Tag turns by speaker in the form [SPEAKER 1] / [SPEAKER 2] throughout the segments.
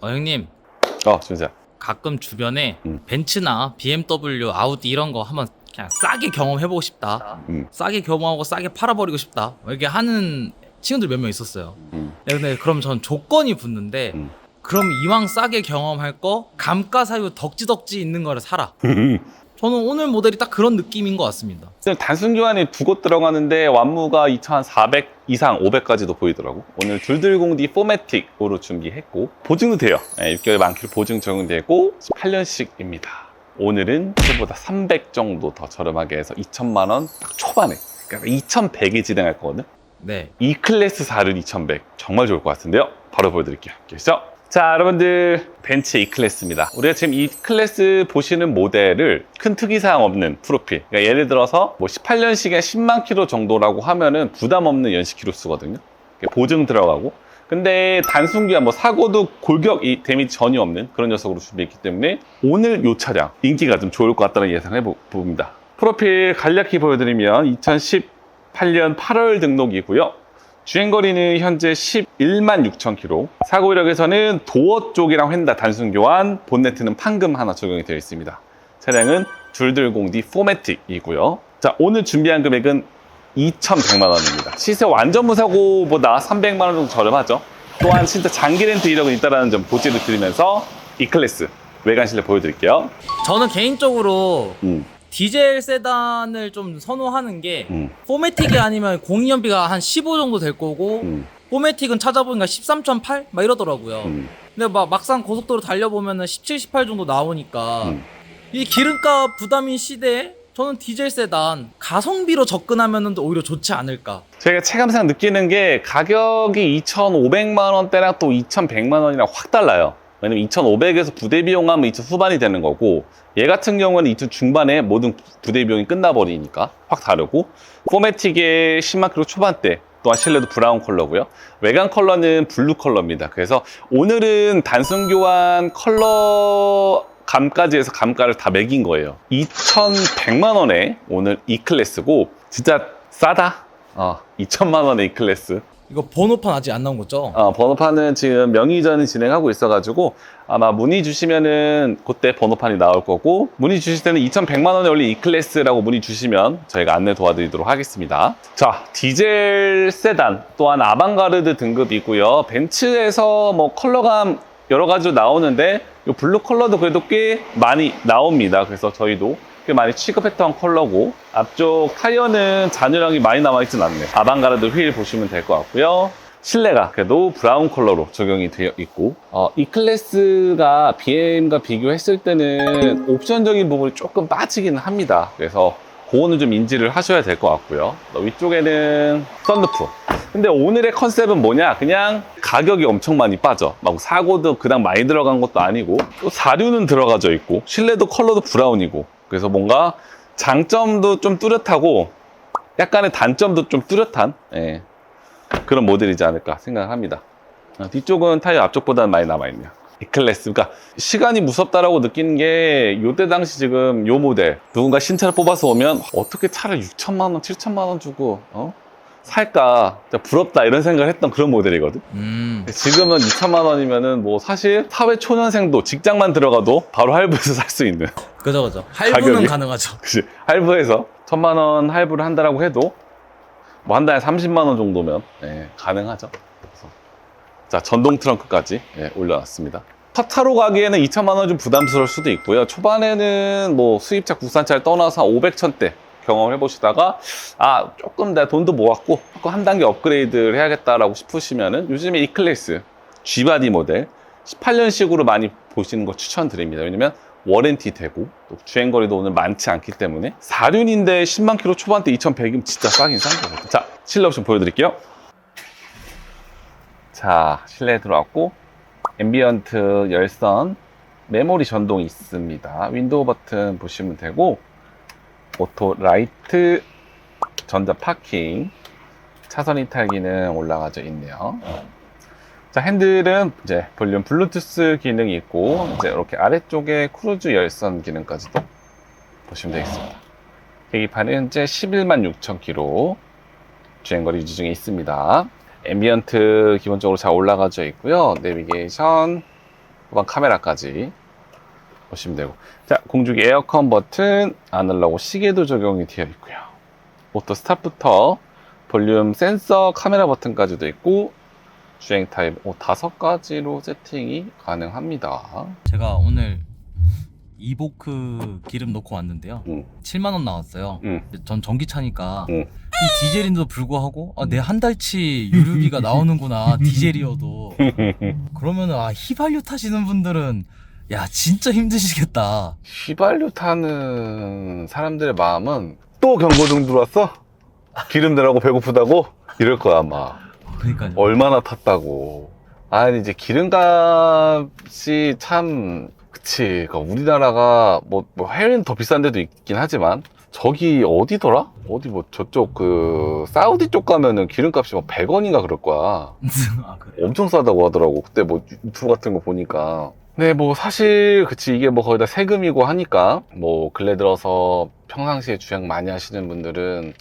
[SPEAKER 1] 어 형님
[SPEAKER 2] 어, 준수야.
[SPEAKER 1] 가끔 주변에
[SPEAKER 2] 음.
[SPEAKER 1] 벤츠나 BMW, 아우디 이런 거 한번 그냥 싸게 경험해보고 싶다.
[SPEAKER 2] 음.
[SPEAKER 1] 싸게 경험하고 싸게 팔아버리고 싶다. 이렇게 하는 친구들 몇 명 있었어요.
[SPEAKER 2] 음.
[SPEAKER 1] 네, 근데 그럼 전 조건이 붙는데
[SPEAKER 2] 음.
[SPEAKER 1] 그럼 이왕 싸게 경험할 거 감가사유 덕지덕지 있는 거를 사라. 저는 오늘 모델이 딱 그런 느낌인 것 같습니다.
[SPEAKER 2] 단순 교환이 두 곳 들어가는데 완무가 2,400 이상 500까지도 보이더라고. 오늘 둘둘공디 포매틱으로 준비했고 보증도 돼요. 네, 6개월 만기로 보증 적용되고 18년씩입니다. 오늘은 그보다 300 정도 더 저렴하게 해서 2천만 원 딱 초반에 그러니까 2,100에 진행할 거거든.
[SPEAKER 1] 네.
[SPEAKER 2] E 클래스 4를 2,100 정말 좋을 것 같은데요. 바로 보여드릴게요. 그래서 자 여러분들 벤츠 E 클래스입니다. 우리가 지금 E 클래스 보시는 모델을 큰 특이사항 없는 프로필. 그러니까 예를 들어서 뭐 18년식에 10만 킬로 정도라고 하면은 부담 없는 연식 키로 수거든요. 보증 들어가고. 근데 단순기한 뭐 사고도 골격 이 데미지 전혀 없는 그런 녀석으로 준비했기 때문에 오늘 이 차량 인기가 좀 좋을 것 같다는 예상을 보- 봅니다. 프로필 간략히 보여드리면 2018년 8월 등록이고요. 주행거리는 현재 11만 6천 킬로. 사고 이력에서는 도어 쪽이랑 휀다 단순 교환, 본네트는 판금 하나 적용이 되어 있습니다. 차량은 둘둘공디 포매틱이고요. 자, 오늘 준비한 금액은 2,100만 원입니다. 시세 완전 무 사고보다 300만 원 정도 저렴하죠. 또한 진짜 장기 렌트 이력은 있다는 점 고지를 드리면서 E클래스 외관 실내 보여드릴게요.
[SPEAKER 1] 저는 개인적으로
[SPEAKER 2] 음,
[SPEAKER 1] 디젤 세단을 좀 선호하는 게
[SPEAKER 2] 음,
[SPEAKER 1] 포매틱이 아니면 공기연비가 한 15 정도 될 거고
[SPEAKER 2] 음,
[SPEAKER 1] 포매틱은 찾아보니까 13.8? 막 이러더라고요.
[SPEAKER 2] 음,
[SPEAKER 1] 근데 막 막상 고속도로 달려보면은 17, 18 정도 나오니까
[SPEAKER 2] 음.
[SPEAKER 1] 이 기름값 부담인 시대에 저는 디젤 세단 가성비로 접근하면은 오히려 좋지 않을까.
[SPEAKER 2] 저희가 체감상 느끼는 게 가격이 2,500만 원대랑 또 2,100만 원이랑 확 달라요. 왜냐면 2,500에서 부대 비용하면 2,000 후반이 되는 거고 얘 같은 경우는 2,000 중반에 모든 부대 비용이 끝나버리니까 확 다르고 포매틱의 10만 킬로 초반대 또한 실내도 브라운 컬러고요. 외관 컬러는 블루 컬러입니다. 그래서 오늘은 단순 교환 컬러 감까지 해서 감가를 다 매긴 거예요. 2,100만 원에 오늘 E 클래스고 진짜 싸다. 어, 2천만 원의 E 클래스.
[SPEAKER 1] 이거 번호판 아직 안 나온 거죠?
[SPEAKER 2] 어, 번호판은 지금 명의전을 진행하고 있어가지고 아마 문의 주시면은 그때 번호판이 나올 거고 문의 주실 때는 2,100만 원에 올린 E 클래스라고 문의 주시면 저희가 안내 도와드리도록 하겠습니다. 자, 디젤 세단 또한 아방가르드 등급이고요. 벤츠에서 뭐 컬러감 여러 가지로 나오는데 이 블루 컬러도 그래도 꽤 많이 나옵니다. 그래서 저희도 꽤 많이 취급했던 컬러고 앞쪽 타이어는 잔유량이 많이 남아있진 않네요. 아방가르드 휠 보시면 될 것 같고요. 실내가 그래도 브라운 컬러로 적용이 되어 있고 어, 이 클래스가 BM과 비교했을 때는 옵션적인 부분이 조금 빠지기는 합니다. 그래서 그거는 좀 인지를 하셔야 될 것 같고요. 또 위쪽에는 썬루프. 근데 오늘의 컨셉은 뭐냐? 그냥 가격이 엄청 많이 빠져. 막 사고도 그냥 많이 들어간 것도 아니고 또 사륜은 들어가져 있고 실내도 컬러도 브라운이고 그래서 뭔가 장점도 좀 뚜렷하고 약간의 단점도 좀 뚜렷한 예, 그런 모델이지 않을까 생각합니다. 어, 뒤쪽은 타이어 앞쪽보다는 많이 남아있네요. 이 클래스. 그러니까 시간이 무섭다라고 느끼는 게 요때 당시 지금 요 모델 누군가 신차를 뽑아서 오면 어떻게 차를 6천만 원, 7천만 원 주고 어? 살까 부럽다 이런 생각을 했던 그런 모델이거든.
[SPEAKER 1] 음.
[SPEAKER 2] 지금은 2천만 원이면은 뭐 사실 사회 초년생도 직장만 들어가도 바로 할부해서 살 수 있는
[SPEAKER 1] 그죠, 그죠. 할부는
[SPEAKER 2] 가격이?
[SPEAKER 1] 가능하죠.
[SPEAKER 2] 그치 할부해서 천만 원 할부를 한다라고 해도 뭐 한 달에 30만 원 정도면 예, 가능하죠. 자 전동 트렁크까지 예, 올려놨습니다. 첫 차로 가기에는 2천만 원 좀 부담스러울 수도 있고요. 초반에는 뭐 수입차 국산차를 떠나서 500천대 경험을 해보시다가 아 조금 내가 돈도 모았고 조금 한 단계 업그레이드를 해야겠다라고 싶으시면은 요즘에 E 클래스 G바디 모델 18년식으로 많이 보시는 거 추천드립니다. 왜냐면 워렌티 되고 또 주행 거리도 오늘 많지 않기 때문에 4륜인데 10만 킬로 초반대 2,100이면 진짜 싸긴 싼 거거든요. 자, 실내 옵션 보여드릴게요. 자, 실내에 들어왔고 앰비언트 열선 메모리 전동 있습니다. 윈도우 버튼 보시면 되고 오토 라이트 전자 파킹 차선 이탈 기능 올라가져 있네요. 자, 핸들은 이제 볼륨 블루투스 기능이 있고, 이제 이렇게 아래쪽에 크루즈 열선 기능까지도 보시면 되겠습니다. 계기판은 현재 11만 6천 킬로 주행거리 유지 중에 있습니다. 앰비언트 기본적으로 잘 올라가져 있고요. 내비게이션, 후방 카메라까지 보시면 되고 자 공중기 에어컨 버튼 아날로그 시계도 적용이 되어 있고요 오토 스탑부터 볼륨 센서 카메라 버튼까지도 있고 주행 타입 오, 다섯 가지로 세팅이 가능합니다
[SPEAKER 1] 제가 오늘 이보크 기름 넣고 왔는데요.
[SPEAKER 2] 음.
[SPEAKER 1] 7만 원 나왔어요.
[SPEAKER 2] 음.
[SPEAKER 1] 근데 전 전기차니까
[SPEAKER 2] 음.
[SPEAKER 1] 이 디젤인데도 불구하고 아, 내 한 달치 유류비가 나오는구나 디젤이어도 그러면은 아 휘발유 타시는 분들은 야 진짜 힘드시겠다.
[SPEAKER 2] 휘발유 타는 사람들의 마음은 또 경고등 들어왔어? 기름 내라고 배고프다고? 이럴 거야 아마
[SPEAKER 1] 그러니까요.
[SPEAKER 2] 얼마나 탔다고. 아니, 이제 기름값이 참, 그치. 그러니까 우리나라가 뭐, 뭐 해외는 더 비싼 데도 있긴 하지만, 저기 어디더라? 어디 뭐 저쪽 그, 사우디 쪽 가면은 기름값이 막 100원인가 그럴 거야.
[SPEAKER 1] 아 그래.
[SPEAKER 2] 엄청 싸다고 하더라고. 그때 뭐 유튜브 같은 거 보니까. 네, 뭐 사실, 그치. 이게 뭐 거의 다 세금이고 하니까, 뭐 근래 들어서 평상시에 주행 많이 하시는 분들은,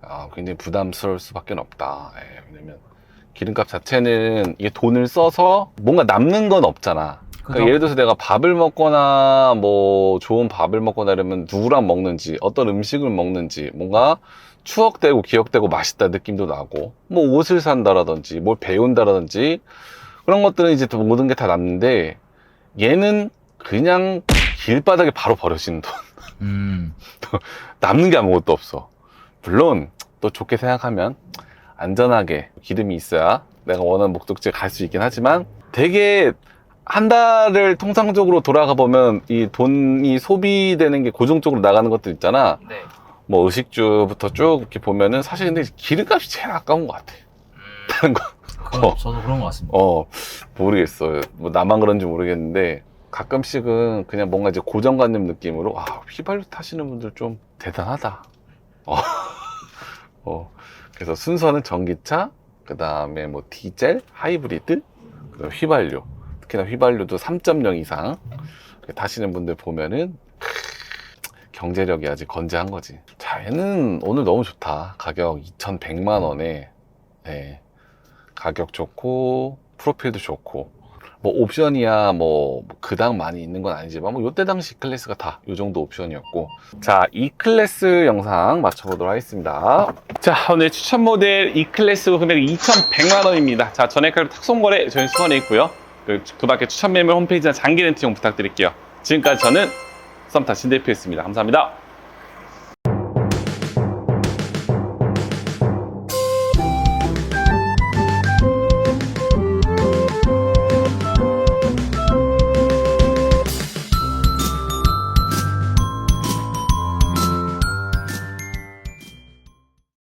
[SPEAKER 2] 아, 굉장히 부담스러울 수밖에 없다. 예, 왜냐면 기름값 자체는 이게 돈을 써서 뭔가 남는 건 없잖아. 그러니까? 예를 들어서 내가 밥을 먹거나 뭐 좋은 밥을 먹거나 이러면 누구랑 먹는지 어떤 음식을 먹는지 뭔가 추억되고 기억되고 맛있다 느낌도 나고 뭐 옷을 산다라든지 뭘 배운다라든지 그런 것들은 이제 또 모든 게 다 남는데 얘는 그냥 길바닥에 바로 버려지는 돈
[SPEAKER 1] 음.
[SPEAKER 2] 남는 게 아무것도 없어 물론 또 좋게 생각하면 안전하게 기름이 있어야 내가 원하는 목적지에 갈 수 있긴 하지만 되게 한 달을 통상적으로 돌아가 보면 이 돈이 소비되는 게 고정적으로 나가는 것들 있잖아.
[SPEAKER 1] 네.
[SPEAKER 2] 뭐 의식주부터 쭉 이렇게 보면은 사실 근데 기름값이 제일 아까운 것 같아. 다른 거,
[SPEAKER 1] 그럼
[SPEAKER 2] 어.
[SPEAKER 1] 저도 그런 것 같습니다.
[SPEAKER 2] 어, 모르겠어요. 뭐 나만 그런지 모르겠는데 가끔씩은 그냥 뭔가 이제 고정관념 느낌으로 아, 휘발유 타시는 분들 좀 대단하다. 어. 어. 그래서 순서는 전기차, 그 다음에 뭐 디젤, 하이브리드, 그다음 휘발유. 특히나 휘발유도 3.0 이상 타시는 분들 보면은 크, 경제력이 아직 건재한 거지. 자, 얘는 오늘 너무 좋다. 가격 2,100만 원에 네. 가격 좋고 프로필도 좋고 뭐 옵션이야 뭐 그닥 많이 있는 건 아니지만 뭐 요때 당시 이 클래스가 다 요 정도 옵션이었고. 자이 클래스 영상 맞춰보도록 하겠습니다. 자 오늘 추천 모델 이 클래스 금액 2,100만 원입니다. 자 전액가격 탁송거래 저희 수원에 있고요. 그, 그 밖에 추천 매물 홈페이지나 장기 렌트용 부탁드릴게요. 지금까지 저는 썸타 신대표였습니다. 감사합니다